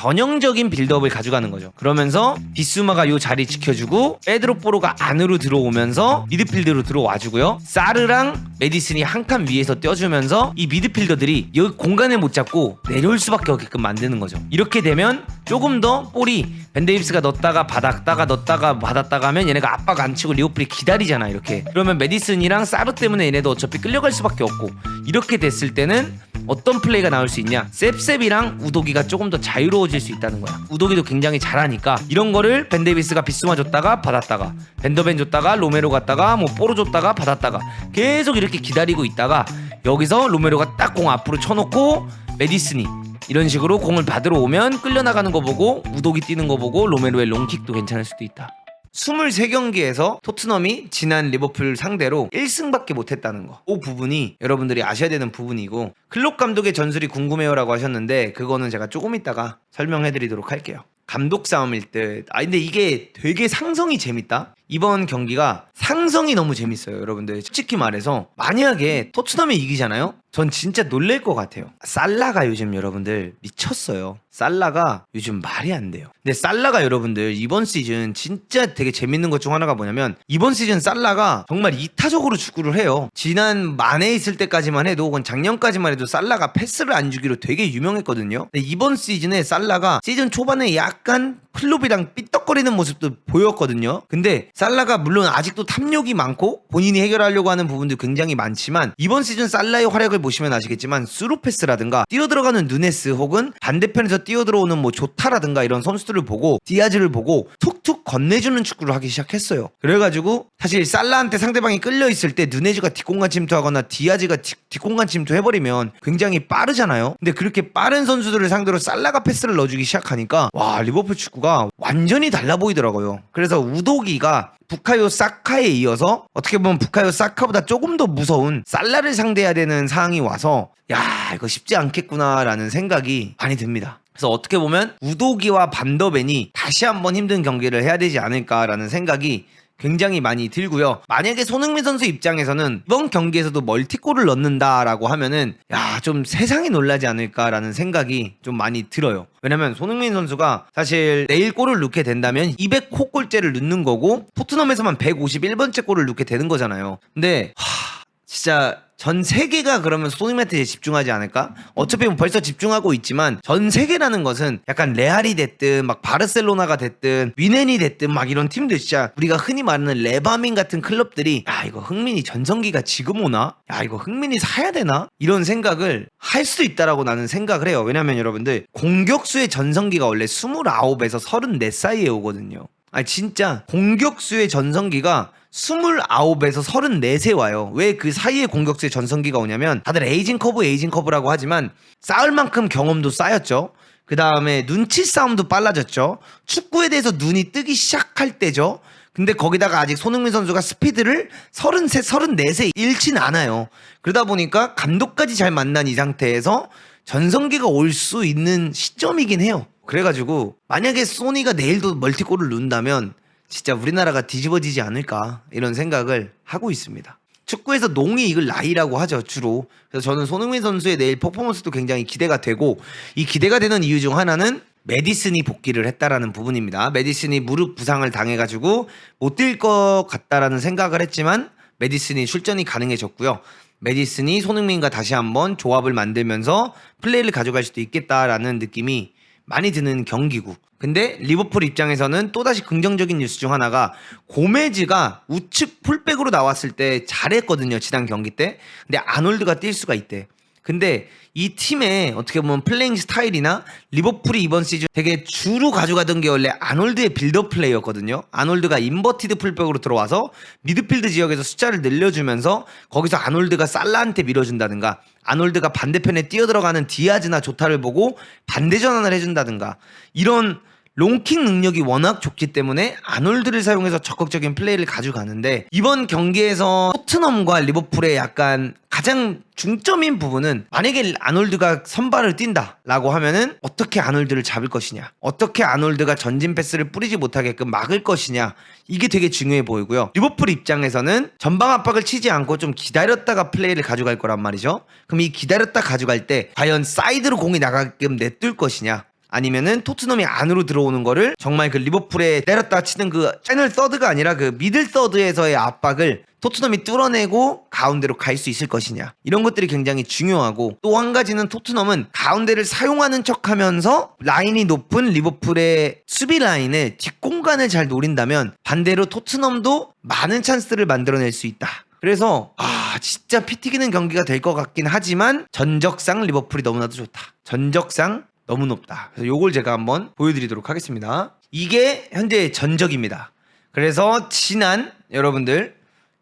변형적인 빌드업을 가져가는 거죠. 그러면서 비스마가 요 자리 지켜주고 페드로포로가 안으로 들어오면서 미드필드로 들어와주고요. 사르랑 메디슨이 한 칸 위에서 떼어주면서 이 미드필더들이 여기 공간을 못 잡고 내려올 수밖에 없게끔 만드는 거죠. 이렇게 되면 조금 더 볼이 벤데이비스가 넣었다가 받았다가 넣었다가 받았다가 하면 얘네가 압박 안 치고 리오플이 기다리잖아 이렇게. 그러면 메디슨이랑 사르 때문에 얘네도 어차피 끌려갈 수밖에 없고 이렇게 됐을 때는 어떤 플레이가 나올 수 있냐? 셉셉이랑 우도기가 조금 더 자유로워질 수 있다는 거야. 우도기도 굉장히 잘하니까 이런 거를 벤데이비스가 비스마 줬다가 받았다가 벤더벤 줬다가 로메로 갔다가 뭐 뽀로 줬다가 받았다가 계속 이렇게 기다리고 있다가 여기서 로메로가 딱 공 앞으로 쳐놓고 메디슨이 이런 식으로 공을 받으러 오면 끌려나가는 거 보고 우독이 뛰는 거 보고 로메로의 롱킥도 괜찮을 수도 있다. 23경기에서 토트넘이 지난 리버풀 상대로 1승밖에 못했다는 거. 그 부분이 여러분들이 아셔야 되는 부분이고 클롭 감독의 전술이 궁금해요라고 하셨는데 그거는 제가 조금 이따가 설명해 드리도록 할게요. 감독 싸움일 듯. 아 근데 이게 되게 상성이 재밌다. 이번 경기가 상성이 너무 재밌어요, 여러분들. 솔직히 말해서 만약에 토트넘이 이기잖아요. 전 진짜 놀랄 것 같아요. 살라가 요즘 여러분들 미쳤어요. 살라가 요즘 말이 안 돼요. 근데 살라가 여러분들 이번 시즌 진짜 되게 재밌는 것 중 하나가 뭐냐면 이번 시즌 살라가 정말 이타적으로 축구를 해요. 지난 만에 있을 때까지만 해도 혹은 작년까지만 해도 살라가 패스를 안 주기로 되게 유명했거든요. 근데 이번 시즌에 살라가 시즌 초반에 약간 플롭이랑 삐떡거리는 모습도 보였거든요. 근데 살라가 물론 아직도 탐욕이 많고 본인이 해결하려고 하는 부분도 굉장히 많지만 이번 시즌 살라의 활약을 보시면 아시겠지만 스루 패스라든가 뛰어들어가는 누네스 혹은 반대편에서 뛰어들어오는 뭐 조타라든가 이런 선수들을 보고 디아즈를 보고 툭툭 건네주는 축구를 하기 시작했어요. 그래가지고 사실 살라한테 상대방이 끌려 있을 때 누네즈가 뒷공간 침투하거나 디아즈가 뒷, 뒷공간 침투해버리면 굉장히 빠르잖아요. 근데 그렇게 빠른 선수들을 상대로 살라가 패스를 넣어주기 시작하니까 와 리버풀 축구가 완전히 달라 보이더라고요. 그래서 우도기가 부카요 사카에 이어서 어떻게 보면 부카요 사카보다 조금 더 무서운 살라를 상대해야 되는 상황이 와서 야 이거 쉽지 않겠구나라는 생각이 많이 듭니다. 그래서 어떻게 보면 우도기와 반더벤이 다시 한번 힘든 경기를 해야 되지 않을까라는 생각이 굉장히 많이 들고요. 만약에 손흥민 선수 입장에서는 이번 경기에서도 멀티골을 넣는다라고 하면은 야 좀 세상이 놀라지 않을까라는 생각이 좀 많이 들어요. 왜냐면 손흥민 선수가 사실 내일 골을 넣게 된다면 200호 골째를 넣는 거고 토트넘에서만 151번째 골을 넣게 되는 거잖아요. 근데 하 진짜 전 세계가 그러면 손흥민한테 집중하지 않을까? 어차피 뭐 벌써 집중하고 있지만 전 세계라는 것은 약간 레알이 됐든 막 바르셀로나가 됐든 위넨이 됐든 막 이런 팀들 진짜 우리가 흔히 말하는 레바민 같은 클럽들이 야 이거 흥민이 전성기가 지금 오나? 야 이거 흥민이 사야 되나? 이런 생각을 할 수도 있다라고 나는 생각을 해요. 왜냐면 여러분들 공격수의 전성기가 원래 29에서 34 사이에 오거든요. 아 진짜 공격수의 전성기가 29에서 34세 와요. 왜 그 사이에 공격수의 전성기가 오냐면 다들 에이징 커브 에이징 커브라고 하지만 쌓을 만큼 경험도 쌓였죠. 그 다음에 눈치 싸움도 빨라졌죠. 축구에 대해서 눈이 뜨기 시작할 때죠. 근데 거기다가 아직 손흥민 선수가 스피드를 33, 34세 잃진 않아요. 그러다 보니까 감독까지 잘 만난 이 상태에서 전성기가 올 수 있는 시점이긴 해요. 그래가지고 만약에 소니가 내일도 멀티골을 넣는다면 진짜 우리나라가 뒤집어지지 않을까 이런 생각을 하고 있습니다. 축구에서 농이 이걸 나이라고 하죠 주로. 그래서 저는 손흥민 선수의 내일 퍼포먼스도 굉장히 기대가 되고 이 기대가 되는 이유 중 하나는 메디슨이 복귀를 했다라는 부분입니다. 메디슨이 무릎 부상을 당해가지고 못 뛸 것 같다라는 생각을 했지만 메디슨이 출전이 가능해졌고요. 메디슨이 손흥민과 다시 한번 조합을 만들면서 플레이를 가져갈 수도 있겠다라는 느낌이 많이 드는 경기고. 근데 리버풀 입장에서는 또다시 긍정적인 뉴스 중 하나가 고메즈가 우측 풀백으로 나왔을 때 잘했거든요. 지난 경기 때. 근데 아놀드가 뛸 수가 있대. 근데 이 팀의 어떻게 보면 플레잉 스타일이나 리버풀이 이번 시즌 되게 주로 가져가던 게 원래 아놀드의 빌더 플레이였거든요. 아놀드가 인버티드 풀백으로 들어와서 미드필드 지역에서 숫자를 늘려주면서 거기서 아놀드가 살라한테 밀어준다든가 아놀드가 반대편에 뛰어들어가는 디아즈나 조타를 보고 반대 전환을 해준다든가 이런 롱킥 능력이 워낙 좋기 때문에 아놀드를 사용해서 적극적인 플레이를 가져가는데 이번 경기에서 토트넘과 리버풀의 약간 가장 중점인 부분은 만약에 아놀드가 선발을 뛴다라고 하면은 어떻게 아놀드를 잡을 것이냐 어떻게 아놀드가 전진 패스를 뿌리지 못하게끔 막을 것이냐 이게 되게 중요해 보이고요. 리버풀 입장에서는 전방 압박을 치지 않고 좀 기다렸다가 플레이를 가져갈 거란 말이죠. 그럼 이 기다렸다 가져갈 때 과연 사이드로 공이 나가게끔 내둘 것이냐 아니면은 토트넘이 안으로 들어오는 거를 정말 그 리버풀에 때렸다 치는 그 채널 서드가 아니라 그 미들 서드에서의 압박을 토트넘이 뚫어내고 가운데로 갈 수 있을 것이냐 이런 것들이 굉장히 중요하고 또 한 가지는 토트넘은 가운데를 사용하는 척하면서 라인이 높은 리버풀의 수비 라인을 뒷공간을 잘 노린다면 반대로 토트넘도 많은 찬스를 만들어낼 수 있다. 그래서 아 진짜 피 튀기는 경기가 될 것 같긴 하지만 전적상 리버풀이 너무나도 좋다. 전적상 너무 높다. 그래서 요걸 제가 한번 보여드리도록 하겠습니다. 이게 현재 전적입니다. 그래서 지난 여러분들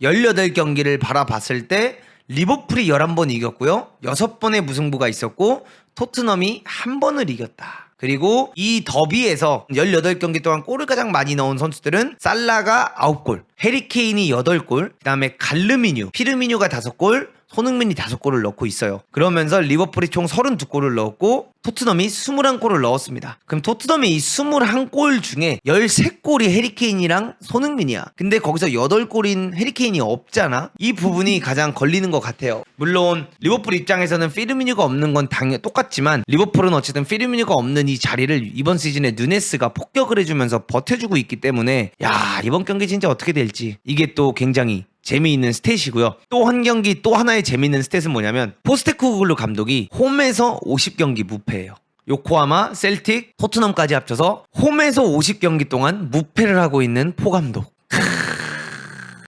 18경기를 바라봤을 때 리버풀이 11번 이겼고요. 6번의 무승부가 있었고 토트넘이 한 번을 이겼다. 그리고 이 더비에서 18경기 동안 골을 가장 많이 넣은 선수들은 살라가 9골, 해리케인이 8골, 그다음에 갈르미뉴, 피르미뉴가 5골, 손흥민이 5골을 넣고 있어요. 그러면서 리버풀이 총 32골을 넣었고 토트넘이 21골을 넣었습니다. 그럼 토트넘의 이 21골 중에 13골이 해리케인이랑 손흥민이야. 근데 거기서 8골인 해리케인이 없잖아. 이 부분이 가장 걸리는 것 같아요. 물론 리버풀 입장에서는 피르미뉴가 없는 건 당연 똑같지만 리버풀은 어쨌든 피르미뉴가 없는 이 자리를 이번 시즌에 누네스가 폭격을 해주면서 버텨주고 있기 때문에 야 이번 경기 진짜 어떻게 될지 이게 또 굉장히 재미있는 스탯이고요. 또 한 경기 또 하나의 재미있는 스탯은 뭐냐면 포스테코글루 감독이 홈에서 50경기 무패예요. 요코하마, 셀틱, 토트넘까지 합쳐서 홈에서 50경기 동안 무패를 하고 있는 포 감독.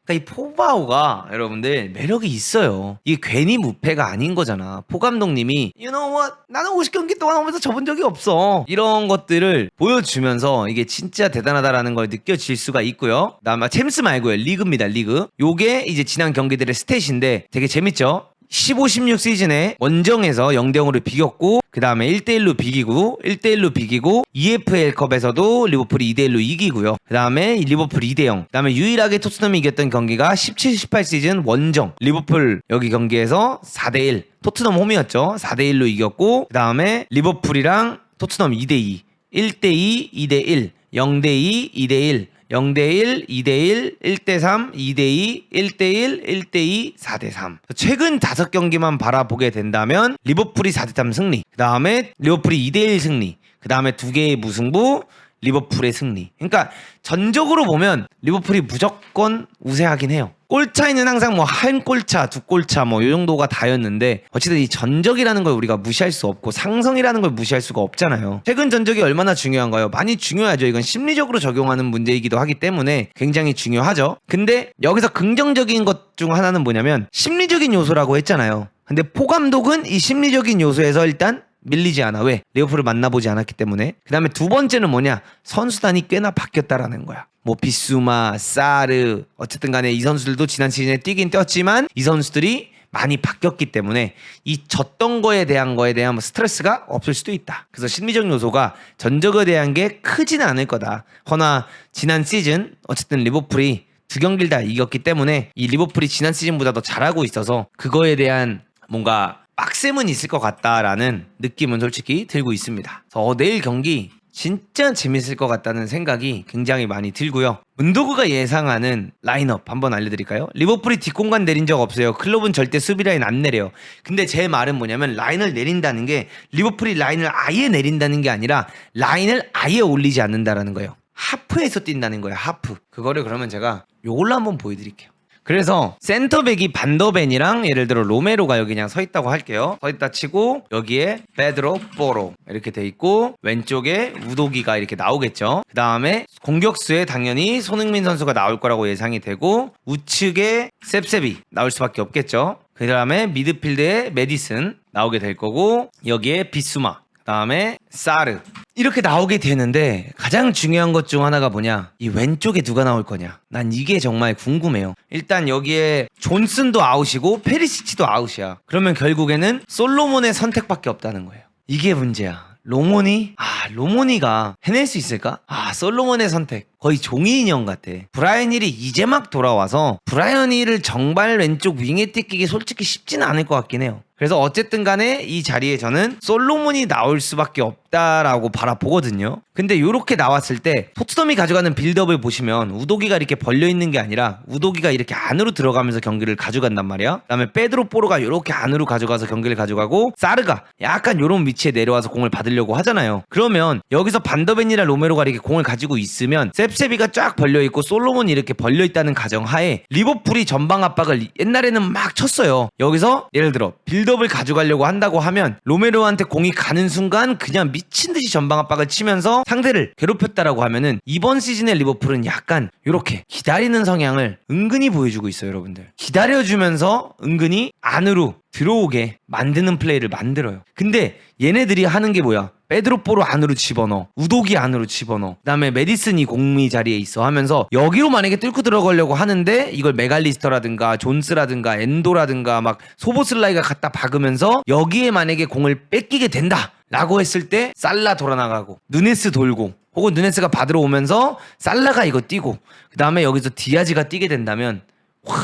그러니까 이 포바오가 여러분들 매력이 있어요. 이게 괜히 무패가 아닌 거잖아. 포 감독님이 you know what? 나는 50경기 동안 오면서 접은 적이 없어. 이런 것들을 보여주면서 이게 진짜 대단하다라는 걸 느껴질 수가 있고요. 그다음에 챔스 말고요. 리그입니다. 리그. 요게 이제 지난 경기들의 스탯인데 되게 재밌죠? 15, 16 시즌에 원정에서 0대 0으로 비겼고 그 다음에 1대1로 비기고 1대1로 비기고 EFL컵에서도 리버풀이 2대1로 이기고요. 그 다음에 리버풀 2대0 그 다음에 유일하게 토트넘이 이겼던 경기가 17, 18 시즌 원정. 리버풀 여기 경기에서 4대1 토트넘 홈이었죠. 4대1로 이겼고 그 다음에 리버풀이랑 토트넘 2대2 1대2 2대1 0대2 2대1 0대 1, 2대 1, 1대 3, 2대 2, 1대 1, 1대 2, 4대 3. 최근 5경기만 바라보게 된다면 리버풀이 4대 3 승리. 그 다음에 리버풀이 2대 1 승리. 그 다음에 두 개의 무승부. 리버풀의 승리. 그러니까 전적으로 보면 리버풀이 무조건 우세하긴 해요. 골 차이는 항상 뭐 한 골차, 두 골차 뭐 요 정도가 다였는데 어쨌든 이 전적이라는 걸 우리가 무시할 수 없고 상성이라는 걸 무시할 수가 없잖아요. 최근 전적이 얼마나 중요한가요? 많이 중요하죠. 이건 심리적으로 적용하는 문제이기도 하기 때문에 굉장히 중요하죠. 근데 여기서 긍정적인 것 중 하나는 뭐냐면 심리적인 요소라고 했잖아요. 근데 포 감독은 이 심리적인 요소에서 일단 밀리지 않아. 왜? 리버풀을 만나보지 않았기 때문에. 그 다음에 두 번째는 뭐냐? 선수단이 꽤나 바뀌었다라는 거야. 뭐 비수마, 사르, 어쨌든 간에 이 선수들도 지난 시즌에 뛰긴 뛰었지만 이 선수들이 많이 바뀌었기 때문에 이 졌던 거에 대한 거에 대한 뭐 스트레스가 없을 수도 있다. 그래서 심리적 요소가 전적에 대한 게 크지는 않을 거다. 허나 지난 시즌 어쨌든 리버풀이 두 경기를 다 이겼기 때문에 이 리버풀이 지난 시즌보다 더 잘하고 있어서 그거에 대한 뭔가 빡셈은 있을 것 같다라는 느낌은 솔직히 들고 있습니다. 그래서 어, 내일 경기 진짜 재밌을 것 같다는 생각이 굉장히 많이 들고요. 문도구가 예상하는 라인업 한번 알려드릴까요? 리버풀이 뒷공간 내린 적 없어요. 클럽은 절대 수비 라인 안 내려요. 근데 제 말은 뭐냐면 라인을 내린다는 게 리버풀이 라인을 아예 내린다는 게 아니라 라인을 아예 올리지 않는다라는 거예요. 하프에서 뛴다는 거예요. 하프. 그거를 그러면 제가 요걸로 한번 보여드릴게요. 그래서 센터백이 반더벤이랑 예를 들어 로메로가 여기 그냥 서 있다고 할게요. 서 있다 치고 여기에 베드로 포로 이렇게 돼 있고 왼쪽에 우도기가 이렇게 나오겠죠. 그 다음에 공격수에 당연히 손흥민 선수가 나올 거라고 예상이 되고 우측에 셉셉이 나올 수밖에 없겠죠. 그 다음에 미드필드에 메디슨 나오게 될 거고 여기에 비수마 그 다음에 사르. 이렇게 나오게 되는데 가장 중요한 것 중 하나가 뭐냐? 이 왼쪽에 누가 나올 거냐? 난 이게 정말 궁금해요. 일단 여기에 존슨도 아웃이고 페리시치도 아웃이야. 그러면 결국에는 솔로몬의 선택밖에 없다는 거예요. 이게 문제야. 로모니? 아, 로모니가 해낼 수 있을까? 아, 솔로몬의 선택. 거의 종이 인형 같아. 브라이언 힐이 이제 막 돌아와서 브라이언 힐을 정발 왼쪽 윙에 뜯기기 솔직히 쉽지는 않을 것 같긴 해요. 그래서 어쨌든 간에 이 자리에 저는 솔로몬이 나올 수밖에 없다라고 바라보거든요. 근데 이렇게 나왔을 때 토트넘이 가져가는 빌드업을 보시면 우도기가 이렇게 벌려 있는 게 아니라 우도기가 이렇게 안으로 들어가면서 경기를 가져간단 말이야. 그다음에 페드로 포로가 이렇게 안으로 가져가서 경기를 가져가고 사르가 약간 이런 위치에 내려와서 공을 받으려고 하잖아요. 그러면 여기서 반더벤이나 로메로가 이렇게 공을 가지고 있으면 셉 세비가 쫙 벌려 있고 솔로몬이 이렇게 벌려 있다는 가정하에 리버풀이 전방 압박을 옛날에는 막 쳤어요. 여기서 예를 들어 빌드업을 가져가려고 한다고 하면 로메로한테 공이 가는 순간 그냥 미친 듯이 전방 압박을 치면서 상대를 괴롭혔다라고 하면은 이번 시즌의 리버풀은 약간 이렇게 기다리는 성향을 은근히 보여주고 있어요, 여러분들. 기다려주면서 은근히 안으로 들어오게 만드는 플레이를 만들어요. 근데 얘네들이 하는 게 뭐야? 페드로포로 안으로 집어넣어. 우독이 안으로 집어넣어. 그다음에 메디슨이 공미 자리에 있어 하면서 여기로 만약에 뚫고 들어가려고 하는데 이걸 메갈리스터라든가 존스라든가 엔도라든가 막 소보슬라이가 갖다 박으면서 여기에 만약에 공을 뺏기게 된다. 라고 했을 때 살라 돌아나가고 누네스 돌고 혹은 누네스가 받으러 오면서 살라가 이거 뛰고 그 다음에 여기서 디아즈가 뛰게 된다면 와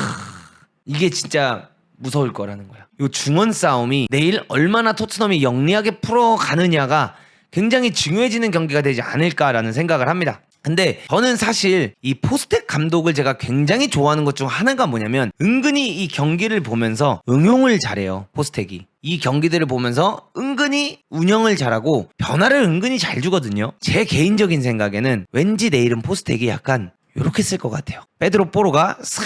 이게 진짜 무서울 거라는 거야. 이 중원 싸움이 내일 얼마나 토트넘이 영리하게 풀어가느냐가 굉장히 중요해지는 경기가 되지 않을까라는 생각을 합니다. 근데 저는 사실 이 포스텍 감독을 제가 굉장히 좋아하는 것 중 하나가 뭐냐면 은근히 이 경기를 보면서 응용을 잘해요 포스텍이 이 경기들을 보면서 은근히 운영을 잘하고 변화를 은근히 잘 주거든요 제 개인적인 생각에는 왠지 내일은 포스텍이 약간 이렇게 쓸 것 같아요 페드로 포로가 싹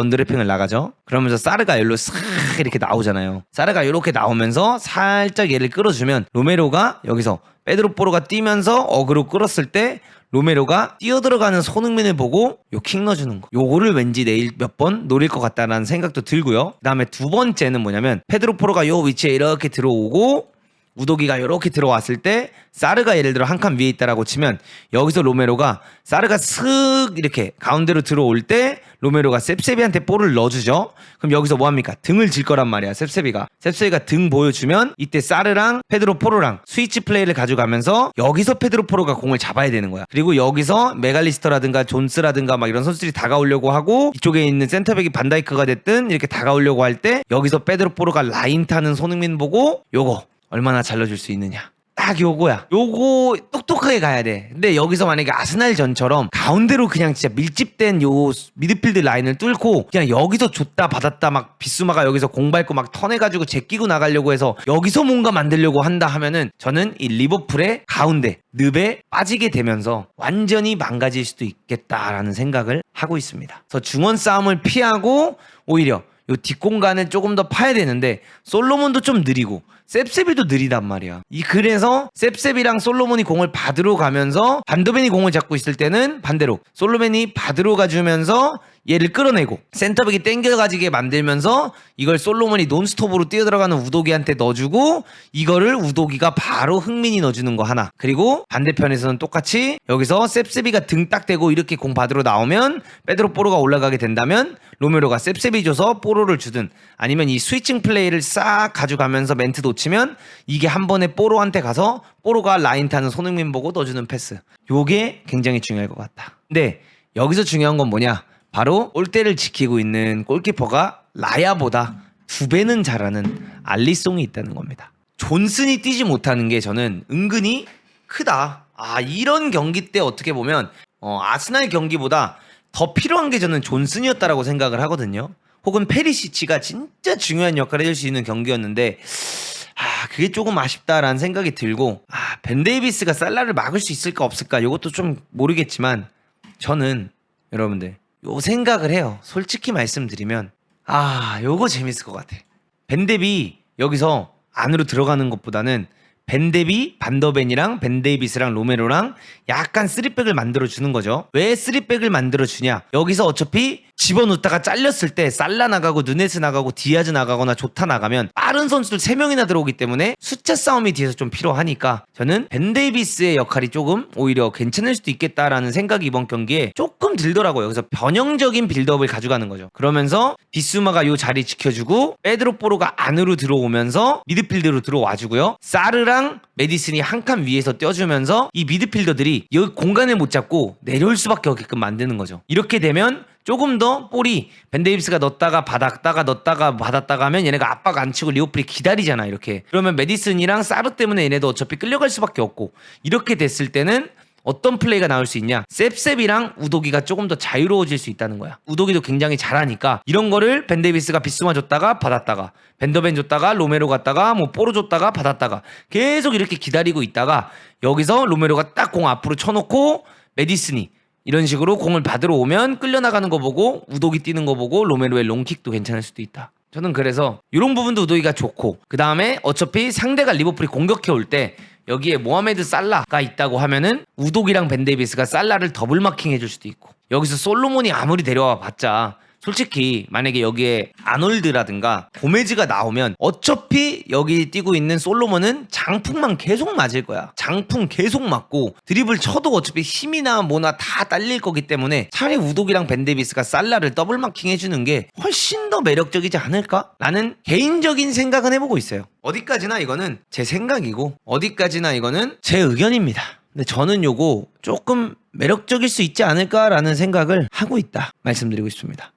언더래핑을 나가죠 그러면서 사르가 열로 싹 이렇게 나오잖아요 사르가 이렇게 나오면서 살짝 얘를 끌어주면 로메로가 여기서 페드로 포로가 뛰면서 어그로 끌었을 때 로메로가 뛰어들어가는 손흥민을 보고 요킥 넣어주는 거. 요거를 왠지 내일 몇 번 노릴 것 같다라는 생각도 들고요. 그 다음에 두 번째는 뭐냐면 페드로 포로가 요 위치에 이렇게 들어오고 우도기가 이렇게 들어왔을 때 사르가 예를 들어 한 칸 위에 있다라고 치면 여기서 로메로가 사르가 슥 이렇게 가운데로 들어올 때 로메로가 셉세비한테 볼을 넣어주죠. 그럼 여기서 뭐 합니까? 등을 질 거란 말이야. 셉세비가 셉세비가 등 보여주면 이때 사르랑 페드로 포로랑 스위치 플레이를 가져가면서 여기서 페드로 포로가 공을 잡아야 되는 거야. 그리고 여기서 메갈리스터라든가 존스라든가 막 이런 선수들이 다가오려고 하고 이쪽에 있는 센터백이 반다이크가 됐든 이렇게 다가오려고 할 때 여기서 페드로 포로가 라인 타는 손흥민 보고 요거 얼마나 잘 넣어줄 수 있느냐. 딱 요거야. 요거 똑똑하게 가야 돼. 근데 여기서 만약에 아스날 전처럼 가운데로 그냥 진짜 밀집된 요 미드필드 라인을 뚫고 그냥 여기서 줬다 받았다 막 비스마가 여기서 공 밟고 막 턴해가지고 제끼고 나가려고 해서 여기서 뭔가 만들려고 한다 하면은 저는 이 리버풀의 가운데 늪에 빠지게 되면서 완전히 망가질 수도 있겠다라는 생각을 하고 있습니다. 그래서 중원 싸움을 피하고 오히려 요 뒷공간을 조금 더 파야 되는데 솔로몬도 좀 느리고 셉셉이도 느리단 말이야. 이 그래서 셉셉이랑 솔로몬이 공을 받으러 가면서 반도벤이 공을 잡고 있을 때는 반대로 솔로몬이 받으러 가주면서 얘를 끌어내고 센터백이 땡겨가지게 만들면서 이걸 솔로몬이 논스톱으로 뛰어들어가는 우도기한테 넣어주고 이거를 우도기가 바로 흥민이 넣어주는 거 하나. 그리고 반대편에서는 똑같이 여기서 셉셉이가 등 딱 대고 이렇게 공 받으러 나오면 페드로 포로가 올라가게 된다면 로메로가 셉셉이 줘서 포로를 주든 아니면 이 스위칭 플레이를 싹 가져가면서 멘트 놓치면 이게 한 번에 포로한테 가서 포로가 라인 타는 손흥민 보고 넣어주는 패스. 요게 굉장히 중요할 것 같다. 근데 여기서 중요한 건 뭐냐 바로 골대를 지키고 있는 골키퍼가 라야보다 두 배는 잘하는 알리송이 있다는 겁니다. 존슨이 뛰지 못하는 게 저는 은근히 크다. 아 이런 경기 때 어떻게 보면 어, 아스날 경기보다 더 필요한 게 저는 존슨이었다라고 생각을 하거든요. 혹은 페리시치가 진짜 중요한 역할을 해줄 수 있는 경기였는데 아 그게 조금 아쉽다라는 생각이 들고 아 벤 데이비스가 살라를 막을 수 있을까 없을까 이것도 좀 모르겠지만 저는 여러분들 요 생각을 해요. 솔직히 말씀드리면 아 요거 재밌을 것 같아. 벤데비 여기서 안으로 들어가는 것보다는 벤데비, 반더벤이랑 벤데이비스랑 로메로랑 약간 쓰리백을 만들어 주는 거죠. 왜 쓰리백을 만들어 주냐? 여기서 어차피 집어넣다가 잘렸을 때 살라 나가고 누네스 나가고 디아즈 나가거나 조타 나가면 빠른 선수들 3명이나 들어오기 때문에 숫자 싸움이 뒤에서 좀 필요하니까 저는 벤 데이비스의 역할이 조금 오히려 괜찮을 수도 있겠다라는 생각이 이번 경기에 조금 들더라고요. 그래서 변형적인 빌드업을 가져가는 거죠. 그러면서 비스마가 요 자리 지켜주고 페드로 포로가 안으로 들어오면서 미드필드로 들어와주고요. 사르랑 메디슨이 한 칸 위에서 떼어주면서 이 미드필더들이 여기 공간을 못 잡고 내려올 수밖에 없게끔 만드는 거죠. 이렇게 되면 조금 더 볼이 벤 데이비스가 넣었다가 받았다가 넣었다가 받았다가 하면 얘네가 압박 안 치고 리오플이 기다리잖아 이렇게. 그러면 메디슨이랑 사르 때문에 얘네도 어차피 끌려갈 수밖에 없고. 이렇게 됐을 때는 어떤 플레이가 나올 수 있냐? 셉셉이랑 우도기가 조금 더 자유로워질 수 있다는 거야. 우도기도 굉장히 잘하니까. 이런 거를 벤 데이비스가 비스마 줬다가 받았다가 벤더벤 줬다가 로메로 갔다가 뭐 뽀로 줬다가 받았다가 계속 이렇게 기다리고 있다가 여기서 로메로가 딱 공 앞으로 쳐놓고 메디슨이 이런 식으로 공을 받으러 오면 끌려나가는 거 보고 우독이 뛰는 거 보고 로메로의 롱킥도 괜찮을 수도 있다. 저는 그래서 이런 부분도 우독이가 좋고 그 다음에 어차피 상대가 리버풀이 공격해 올 때 여기에 모하메드 살라가 있다고 하면은 우독이랑 벤 데이비스가 살라를 더블 마킹 해줄 수도 있고 여기서 솔로몬이 아무리 데려와 봤자 솔직히 만약에 여기에 아놀드라든가 고메즈가 나오면 어차피 여기 뛰고 있는 솔로몬은 장풍만 계속 맞을 거야. 장풍 계속 맞고 드립을 쳐도 어차피 힘이나 뭐나 다 딸릴 거기 때문에 차라리 우독이랑 벤데비스가 살라를 더블 마킹 해주는 게 훨씬 더 매력적이지 않을까? 라는 개인적인 생각은 해보고 있어요. 어디까지나 이거는 제 생각이고 어디까지나 이거는 제 의견입니다. 근데 저는 요거 조금 매력적일 수 있지 않을까라는 생각을 하고 있다 말씀드리고 싶습니다.